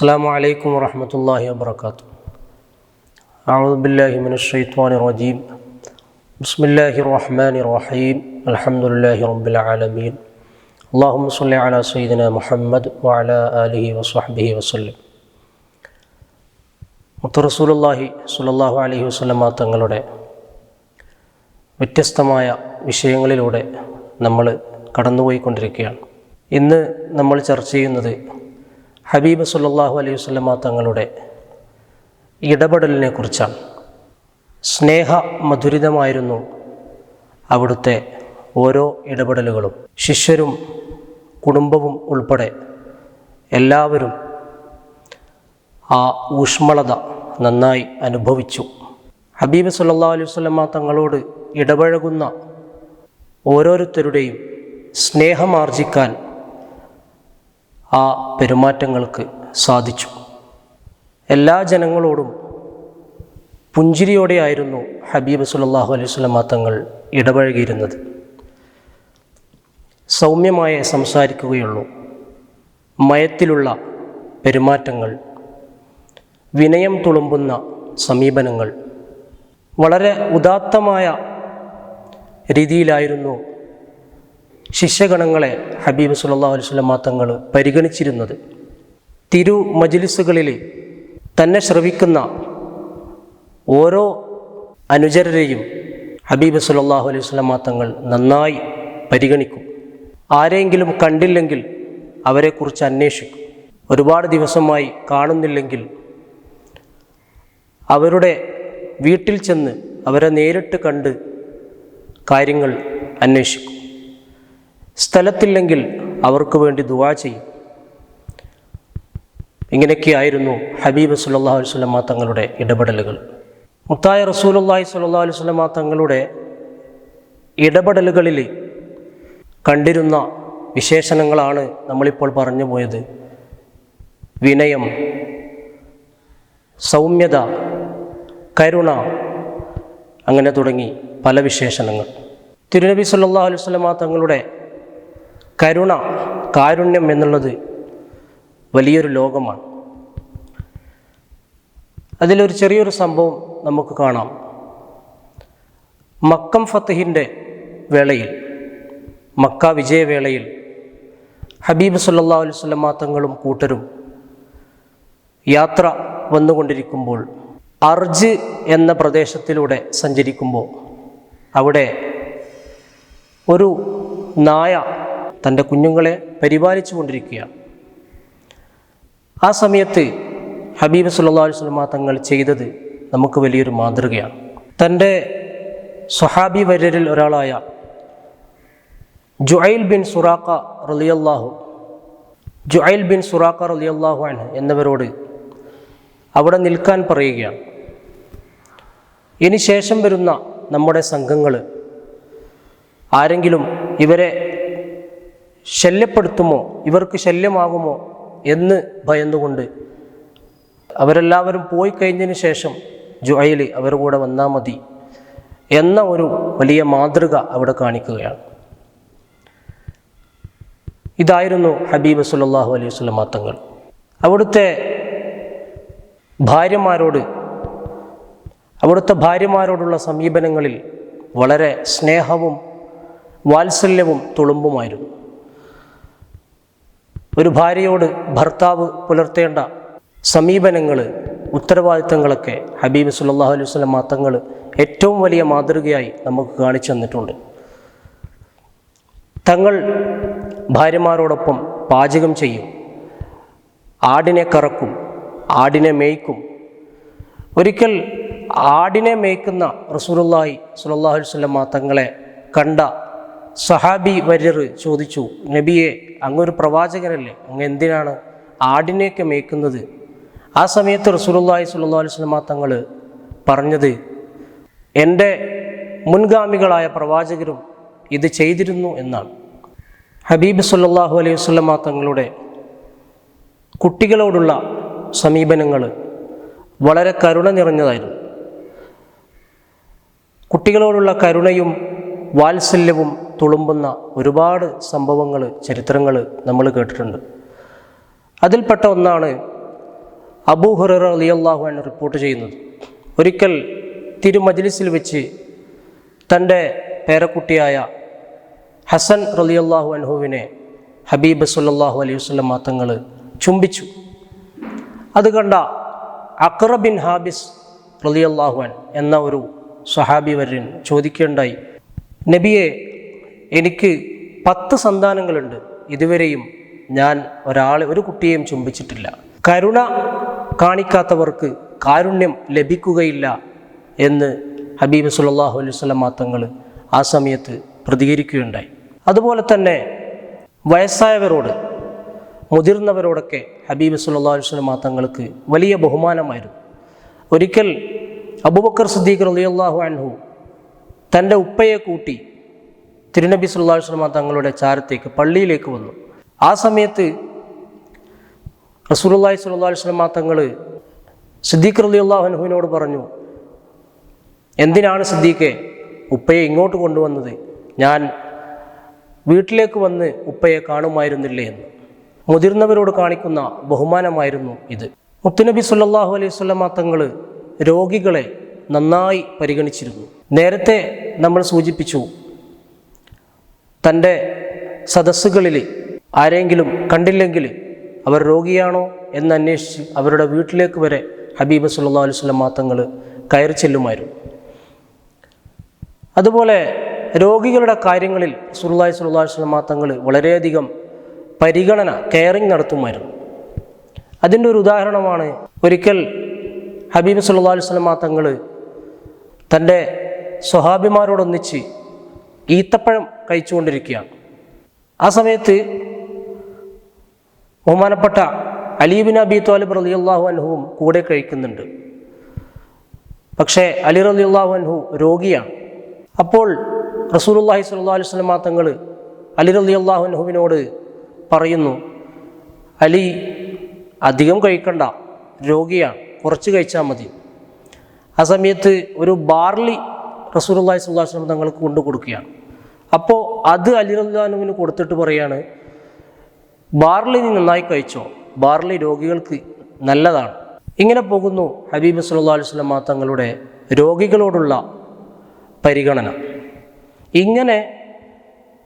السلام عليكم ورحمة الله وبركاته أعوذ بالله من الشيطان الرجيم بسم الله الرحمن الرحيم الحمد لله رب العالمين اللهم صل على سيدنا محمد وعلى آله وصحبه وسلم മുത്തറസൂലുല്ലാഹി സുലല്ലാഹു അലൈഹി വസ്ലമ തങ്ങളുടെ വ്യത്യസ്തമായ വിഷയങ്ങളിലൂടെ നമ്മൾ കടന്നുപോയിക്കൊണ്ടിരിക്കുകയാണ് ഇന്ന് നമ്മൾ ചർച്ച ചെയ്യുന്നത് ഹബീബ് സുല്ലാഹു അലൈഹി വസ്ലമ തങ്ങളുടെ ഇടപെടലിനെ കുറിച്ചാണ് സ്നേഹ മധുരിതമായിരുന്നു അവിടുത്തെ ഓരോ ഇടപെടലുകളും. ശിഷ്യരും കുടുംബവും ഉൾപ്പെടെ എല്ലാവരും ആ ഊഷ്മളത നന്നായി അനുഭവിച്ചു. ഹബീബ് സല്ലാ അലൈഹി വസ്ലമ തങ്ങളോട് ഇടപഴകുന്ന ഓരോരുത്തരുടെയും സ്നേഹമാർജിക്കാൻ ആ പെരുമാറ്റങ്ങൾക്ക് സാധിച്ചു. എല്ലാ ജനങ്ങളോടും പുഞ്ചിരിയോടെയായിരുന്നു ഹബീബ് സുല്ലാഹു അലൈഹി സ്വലമാ തങ്ങൾ ഇടപഴകിയിരുന്നത്. സൗമ്യമായ സംസാരിക്കുകയുള്ളൂ. മയത്തിലുള്ള പെരുമാറ്റങ്ങൾ വിനയം തുളുമ്പുന്ന സമീപനങ്ങൾ വളരെ ഉദാത്തമായ രീതിയിലായിരുന്നു ശിഷ്യഗണങ്ങളെ ഹബീബ് സുല്ലാ അലുസ്ലമ തങ്ങൾ പരിഗണിച്ചിരുന്നത്. തിരു മജ്ലിസുകളിൽ തന്നെ ശ്രവിക്കുന്ന ഓരോ അനുചരരെയും ഹബീബ് സുല്ലാഹു അലൈഹി സ്വലമ തങ്ങൾ നന്നായി പരിഗണിക്കും. ആരെങ്കിലും കണ്ടില്ലെങ്കിൽ അവരെക്കുറിച്ച് അന്വേഷിക്കും. ഒരുപാട് ദിവസമായി കാണുന്നില്ലെങ്കിൽ അവരുടെ വീട്ടിൽ ചെന്ന് അവരെ നേരിട്ട് കണ്ട് കാര്യങ്ങൾ അന്വേഷിക്കും. സ്ഥലത്തില്ലെങ്കിൽ അവർക്ക് വേണ്ടി ദുവാ ചെയ്യും. ഇങ്ങനെയൊക്കെയായിരുന്നു ഹബീബ് സുല്ലാ വസ്ലമ തങ്ങളുടെ ഇടപെടലുകൾ. മുത്തായ റസൂലുല്ലാഹി സുല്ലാ വസ്ലമ തങ്ങളുടെ ഇടപെടലുകളിൽ കണ്ടിരുന്ന വിശേഷണങ്ങളാണ് നമ്മളിപ്പോൾ പറഞ്ഞു പോയത്. വിനയം സൗമ്യത കരുണ അങ്ങനെ തുടങ്ങി പല വിശേഷണങ്ങൾ. തിരുനബി സല്ലാ അലൈഹി സ്വലമ തങ്ങളുടെ കരുണ കാരുണ്യം എന്നുള്ളത് വലിയൊരു ലോകമാണ്. അതിലൊരു ചെറിയൊരു സംഭവം നമുക്ക് കാണാം. മക്കം ഫത്തഹിന്റെ വേളയിൽ മക്ക വിജയവേളയിൽ ഹബീബ് സല്ലാ അലൈഹി സ്വലമ തങ്ങളും കൂട്ടരും യാത്ര വന്നുകൊണ്ടിരിക്കുമ്പോൾ അർജ് എന്ന പ്രദേശത്തിലൂടെ സഞ്ചരിക്കുമ്പോൾ അവിടെ ഒരു നായ തന്റെ കുഞ്ഞുങ്ങളെ പരിപാലിച്ചു കൊണ്ടിരിക്കുകയാണ്. ആ സമയത്ത് ഹബീബ് സല്ലാ വസ്ലമ തങ്ങൾ ചെയ്തത് നമുക്ക് വലിയൊരു മാതൃകയാണ്. തന്റെ സ്വഹാബി വര്യരിൽ ഒരാളായ ജുഐൽ ബിൻ സുറാഖ റലിയല്ലാഹു ജുഐൽ ബിൻ സുറാഖ റലിയല്ലാഹു അൻ എന്നിവരോട് അവിടെ നിൽക്കാൻ പറയുകയാണ്. ഇനി ശേഷം വരുന്ന നമ്മുടെ സംഘങ്ങൾ ആരെങ്കിലും ഇവരെ ശല്യപ്പെടുത്തുമോ? ഇവർക്ക് ശല്യമാകുമോ? എന്ന് ഭയന്നുകൊണ്ട് അവരെല്ലാവരും പോയി കഴിഞ്ഞതിന് ശേഷം ജുഹൈൽ അവരുടെ കൂടെ വന്നാൽ മതി എന്ന ഒരു വലിയ മാതൃക അവിടെ കാണിക്കുകയാണ്. ഇതായിരുന്നു ഹബീബ് സുല്ലാഹു അലൈഹി വസ്ലം തങ്ങൾ അവിടുത്തെ ഭാര്യമാരോട് അവിടുത്തെ ഭാര്യമാരോടുള്ള സമീപനങ്ങളിൽ വളരെ സ്നേഹവും വാത്സല്യവും തുളുമ്പുമായിരുന്നു. ഒരു ഭാര്യയോട് ഭർത്താവ് പുലർത്തേണ്ട സമീപനങ്ങൾ ഉത്തരവാദിത്തങ്ങളൊക്കെ ഹബീബ് സുല്ലാഹു അലൈഹി വസ്ലം മാത്തങ്ങൾ ഏറ്റവും വലിയ മാതൃകയായി നമുക്ക് കാണിച്ചു തന്നിട്ടുണ്ട്. തങ്ങൾ ഭാര്യമാരോടൊപ്പം പാചകം ചെയ്യും ആടിനെ കറക്കും ആടിനെ മേയ്ക്കും. ഒരിക്കൽ ആടിനെ മേയ്ക്കുന്ന റസൂലുള്ളാഹി സുല്ലാഹു അലൈഹി വസല്ലം തങ്ങളെ കണ്ട സഹാബി വര്യർ ചോദിച്ചു നബിയെ അങ്ങൊരു പ്രവാചകനല്ലേ അങ്ങ് എന്തിനാണ് ആടിനെയൊക്കെ മേയ്ക്കുന്നത്? ആ സമയത്ത് റസൂലുള്ളാഹി സ്വല്ലല്ലാഹു അലൈഹി തങ്ങൾ പറഞ്ഞത് എന്റെ മുൻഗാമികളായ പ്രവാചകരും ഇത് ചെയ്തിരുന്നു എന്നാണ്. ഹബീബ് സുല്ലാഹു അലൈഹി വസല്ലം തങ്ങളുടെ കുട്ടികളോടുള്ള സമീപനങ്ങൾ വളരെ കരുണ നിറഞ്ഞതായിരുന്നു. കുട്ടികളോടുള്ള കരുണയും വാത്സല്യവും തുളുമ്പുന്ന ഒരുപാട് സംഭവങ്ങൾ ചരിത്രങ്ങൾ നമ്മൾ കേട്ടിട്ടുണ്ട്. അതിൽപ്പെട്ട ഒന്നാണ് അബൂ ഹുറർ അലിയല്ലാഹു ആണ് റിപ്പോർട്ട് ചെയ്യുന്നത്. ഒരിക്കൽ തിരുമജ്ലിസിൽ വെച്ച് തന്റെ പേരക്കുട്ടിയായ ഹസൻ റലിയല്ലാഹു അൻഹുവിനെ ഹബീബ് സല്ലാഹു അലൈഹി വസ്ലം മാത്തങ്ങൾ ചുംബിച്ചു. അത് കണ്ട അക്ര ബിൻ ഹാബിസ് റലിയല്ലാഹുഅൻ എന്ന ഒരു സ്വഹാബി വര്യൻ ചോദിക്കേണ്ടായി നബിയെ എനിക്ക് പത്ത് സന്താനങ്ങളുണ്ട്. ഇതുവരെയും ഞാൻ ഒരാളെ ഒരു കുട്ടിയെയും ചുംബിച്ചിട്ടില്ല. കരുണ കാണിക്കാത്തവർക്ക് കാരുണ്യം ലഭിക്കുകയില്ല എന്ന് ഹബീബ് സുല്ലാഹു അലൈഹി വസ്ലം മാത്തങ്ങൾ ആ സമയത്ത് പ്രതികരിക്കുകയുണ്ടായി. അതുപോലെ തന്നെ വയസ്സായവരോട് മുതിർന്നവരോടൊക്കെ ഹബീബ് സുല്ലാ വസ്ലം മാത്തങ്ങൾക്ക് വലിയ ബഹുമാനമായിരുന്നു. ഒരിക്കൽ അബുബക്കർ സിദ്ദീഖ് റളിയല്ലാഹു അൻഹു തന്റെ ഉപ്പയെ കൂട്ടി തിരുനബി സുല്ലാഹു സ്വലമ തങ്ങളുടെ ചാരത്തേക്ക് പള്ളിയിലേക്ക് വന്നു. ആ സമയത്ത് അലൈഹി വസല്ലം തങ്ങൾ സിദ്ദീഖ് റളിയല്ലാഹു അൻഹുവിനോട് പറഞ്ഞു എന്തിനാണ് സിദ്ദീഖെ ഉപ്പയെ ഇങ്ങോട്ട് കൊണ്ടുവന്നത്? ഞാൻ വീട്ടിലേക്ക് വന്ന് ഉപ്പയെ കാണുമായിരുന്നില്ലേ എന്ന്. മുതിർന്നവരോട് കാണിക്കുന്ന ബഹുമാനമായിരുന്നു ഇത്. മുത്തുനബി സുല്ലാഹു അലൈഹി വസല്ലം തങ്ങൾ രോഗികളെ നന്നായി പരിഗണിച്ചിരുന്നു. നേരത്തെ നമ്മൾ സൂചിപ്പിച്ചു തന്റെ സദസ്സുകളിൽ ആരെങ്കിലും കണ്ടില്ലെങ്കിൽ അവർ രോഗിയാണോ എന്ന് അന്വേഷിച്ച് അവരുടെ വീട്ടിലേക്ക് വരെ ഹബീബ് സുല്ലാ അലൈഹി സ്വലം മാത്തങ്ങൾ കയറി ചെല്ലുമായിരുന്നു. അതുപോലെ രോഗികളുടെ കാര്യങ്ങളിൽ സുല്ലാഹി സുല്ലാ വസ്ലം മാത്തങ്ങൾ വളരെയധികം പരിഗണന കെയറിങ് നടത്തുമായിരുന്നു. അതിന്റെ ഒരു ഉദാഹരണമാണ് ഒരിക്കൽ ഹബീബ് സുല്ലാ അലൈഹി സ്വലം മാത്തങ്ങൾ തന്റെ സ്വഹാബിമാരോടൊന്നിച്ച് ഈത്തപ്പഴം കഴിച്ചുകൊണ്ടിരിക്കുകയാണ്. ആ സമയത്ത് ബഹുമാനപ്പെട്ട അലീബിൻ അബി തോലിബ് റലി അള്ളാഹു അൻഹുവും കൂടെ കഴിക്കുന്നുണ്ട്. പക്ഷേ അലി റലി അള്ളാഹു അൻഹു രോഗിയാണ്. അപ്പോൾ റസൂലുല്ലാഹി സ്വല്ലാ അലൈഹി സ്വലം തങ്ങൾ അലി റലി അള്ളാഹു അൻഹുവിനോട് പറയുന്നു അലി അധികം കഴിക്കണ്ട രോഗിയാണ് കുറച്ച് കഴിച്ചാൽ മതി. ആ സമയത്ത് ഒരു ബാർലി റസൂലുല്ലാഹി അലൈഹി വസ്ലം തങ്ങൾക്ക് കൊണ്ടു കൊടുക്കുകയാണ്. അപ്പോൾ അത് അലി റഹ്ലാനുവിന് കൊടുത്തിട്ട് പറയാണ് ബാർലി നീ നന്നായി കഴിച്ചോ? ബാർലി രോഗികൾക്ക് നല്ലതാണ്. ഇങ്ങനെ പോകുന്നു ഹബീബ് സല്ലാ അലൈഹി സ്വലം തങ്ങളുടെ രോഗികളോടുള്ള പരിഗണന. ഇങ്ങനെ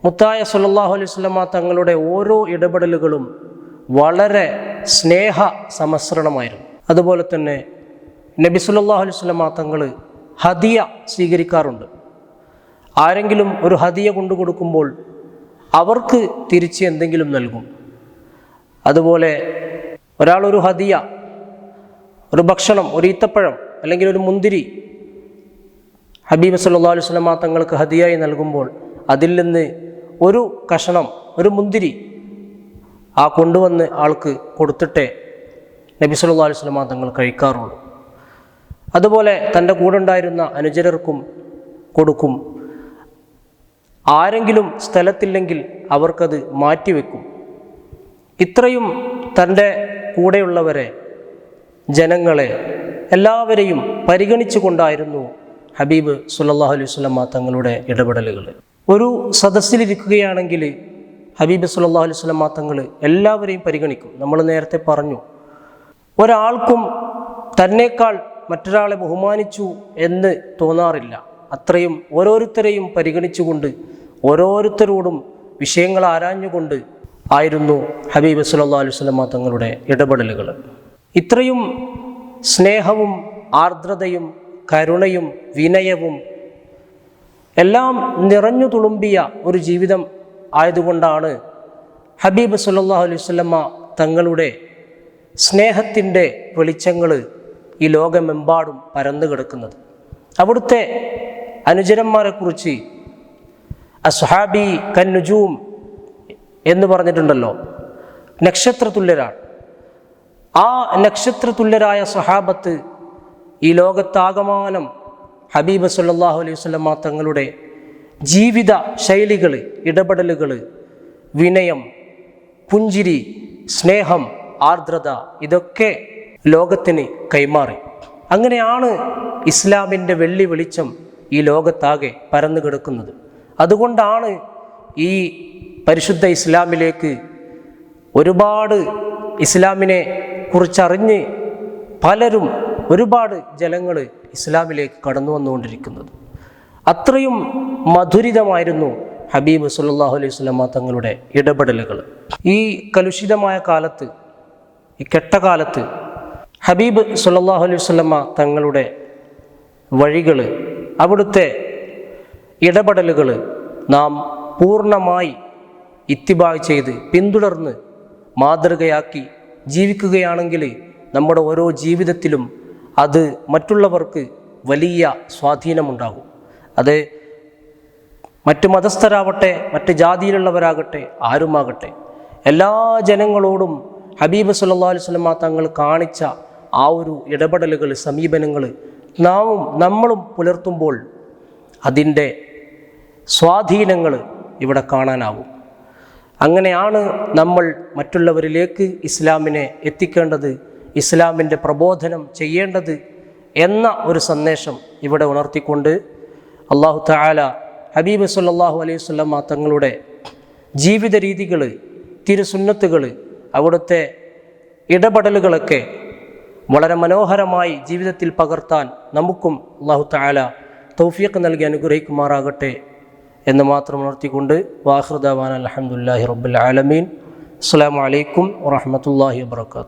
മുത്തായ സല്ലാഹു സ്വലമ തങ്ങളുടെ ഓരോ ഇടപെടലുകളും വളരെ സ്നേഹ സമസ്രണമായിരുന്നു. അതുപോലെ തന്നെ നബി അലൈഹി സ്വലമ തങ്ങൾ ഹദിയ സ്വീകരിക്കാറുണ്ട്. ആരെങ്കിലും ഒരു ഹദിയ കൊണ്ടു കൊടുക്കുമ്പോൾ അവർക്ക് തിരിച്ച് എന്തെങ്കിലും നൽകും. അതുപോലെ ഒരാളൊരു ഒരു ഹദിയ ഒരു ഭക്ഷണം ഒരു ഈത്തപ്പഴം അല്ലെങ്കിൽ ഒരു മുന്തിരി ഹബീബ് സല്ലാ അലൈഹി സ്വലമ തങ്ങൾക്ക് ഹദിയായി നൽകുമ്പോൾ അതിൽ നിന്ന് ഒരു കഷണം ഒരു മുന്തിരി ആ കൊണ്ടുവന്ന് ആൾക്ക് കൊടുത്തിട്ടേ നബി സല്ലാ അലൈഹി സ്വലമ തങ്ങൾ കഴിക്കാറുള്ളൂ. അതുപോലെ തന്റെ കൂടെ ഉണ്ടായിരുന്ന അനുചരർക്കും കൊടുക്കും. ആരെങ്കിലും സ്ഥലത്തില്ലെങ്കിൽ അവർക്കത് മാറ്റിവെക്കും. ഇത്രയും തന്റെ കൂടെയുള്ളവരെ ജനങ്ങളെ എല്ലാവരെയും പരിഗണിച്ചുകൊണ്ടായിരുന്നു ഹബീബ് സുല്ലാഹു അലൈഹി സ്വലമ തങ്ങളുടെ ഇടപെടലുകൾ. ഒരു സദസ്സിലിരിക്കുകയാണെങ്കിൽ ഹബീബ് സുല്ലാഹു അലൈഹി സ്വലമ തങ്ങൾ എല്ലാവരെയും പരിഗണിക്കും. നമ്മൾ നേരത്തെ പറഞ്ഞു ഒരാൾക്കും തന്നേക്കാൾ മറ്റൊരാളെ ബഹുമാനിച്ചു എന്ന് തോന്നാറില്ല. അത്രയും ഓരോരുത്തരെയും പരിഗണിച്ചുകൊണ്ട് ഓരോരുത്തരോടും വിഷയങ്ങൾ ആരാഞ്ഞുകൊണ്ട് ആയിരുന്നു ഹബീബ് സല്ലാ അലൈഹി സ്വലമ തങ്ങളുടെ ഇടപെടലുകൾ. ഇത്രയും സ്നേഹവും ആർദ്രതയും കരുണയും വിനയവും എല്ലാം നിറഞ്ഞു തുളുമ്പിയ ഒരു ജീവിതം ആയതുകൊണ്ടാണ് ഹബീബ് സല്ലാ അലൈഹി സ്വലമ്മ തങ്ങളുടെ സ്നേഹത്തിന്റെ വെളിച്ചങ്ങൾ ഈ ലോകമെമ്പാടും പരന്നു കിടക്കുന്നത്. അവിടുത്തെ അനുചരന്മാരെക്കുറിച്ച് അസ്ഹാബി കന്നുജൂം എന്ന് പറഞ്ഞിട്ടുണ്ടല്ലോ നക്ഷത്രതുല്യരാണ്. ആ നക്ഷത്രതുല്യരായ സഹാബത്ത് ഈ ലോകത്താകമാനം ഹബീബ് സല്ലാഹു അലൈഹി വസ്ലമ തങ്ങളുടെ ജീവിത ശൈലികൾ ഇടപെടലുകൾ വിനയം പുഞ്ചിരി സ്നേഹം ആർദ്രത ഇതൊക്കെ ലോകത്തിന് കൈമാറി. അങ്ങനെയാണ് ഇസ്ലാമിന്റെ വെള്ളി വെളിച്ചം ഈ ലോകത്താകെ പരന്നു കിടക്കുന്നത്. അതുകൊണ്ടാണ് ഈ പരിശുദ്ധ ഇസ്ലാമിലേക്ക് ഒരുപാട് ഇസ്ലാമിനെ കുറിച്ചറിഞ്ഞ് പലരും ഒരുപാട് ജനങ്ങൾ ഇസ്ലാമിലേക്ക് കടന്നു വന്നുകൊണ്ടിരിക്കുന്നത്. അത്രയും മധുരിതമായിരുന്നു ഹബീബ് സുല്ലാഹു അലൈഹി സ്വലമ തങ്ങളുടെ ഇടപെടലുകൾ ഈ കലുഷിതമായ കാലത്ത് ഈ കെട്ടകാലത്ത് ഹബീബ് സുല്ലാഹു അലൈഹി സ്വലമ തങ്ങളുടെ വഴികൾ അവിടുത്തെ ഇടപെടലുകൾ നാം പൂർണമായി ഇത്തിബായ് ചെയ്ത് പിന്തുടർന്ന് മാതൃകയാക്കി ജീവിക്കുകയാണെങ്കിൽ നമ്മുടെ ഓരോ ജീവിതത്തിലും അത് മറ്റുള്ളവർക്ക് വലിയ സ്വാധീനമുണ്ടാകും. അത് മറ്റ് മതസ്ഥരാവട്ടെ മറ്റ് ജാതിയിലുള്ളവരാകട്ടെ ആരുമാകട്ടെ എല്ലാ ജനങ്ങളോടും ഹബീബ് സല്ലാ അലൈഹി തങ്ങൾ കാണിച്ച ആ ഒരു ഇടപെടലുകൾ സമീപനങ്ങൾ നാമും നമ്മളും പുലർത്തുമ്പോൾ അതിന്റെ സ്വാധീനങ്ങൾ ഇവിടെ കാണാനാവും. അങ്ങനെയാണ് നമ്മൾ മറ്റുള്ളവരിലേക്ക് ഇസ്ലാമിനെ എത്തിക്കേണ്ടത് ഇസ്ലാമിന്റെ പ്രബോധനം ചെയ്യേണ്ടത് എന്ന ഒരു സന്ദേശം ഇവിടെ ഉണർത്തിക്കൊണ്ട് അള്ളാഹു താല ഹബീബ് സല്ലാഹു അലൈഹി സ്വല്ലമ്മ തങ്ങളുടെ ജീവിത രീതികൾ തിരുസുന്നത്തുകൾ അവിടുത്തെ ഇടപെടലുകളൊക്കെ വളരെ മനോഹരമായി ജീവിതത്തിൽ പകർത്താൻ നമുക്കും അള്ളാഹു താല നൽകി അനുഗ്രഹിക്കുമാറാകട്ടെ എന്ന് മാത്രം ഉണർത്തിക്കൊണ്ട് വാഹൃദാൻ അലഹമുല്ലാഹി റബ്ബുൽ ആലമീൻ. അസ്സാം വലൈക്കും വാഹമത്തല്ലാഹി വാത്തു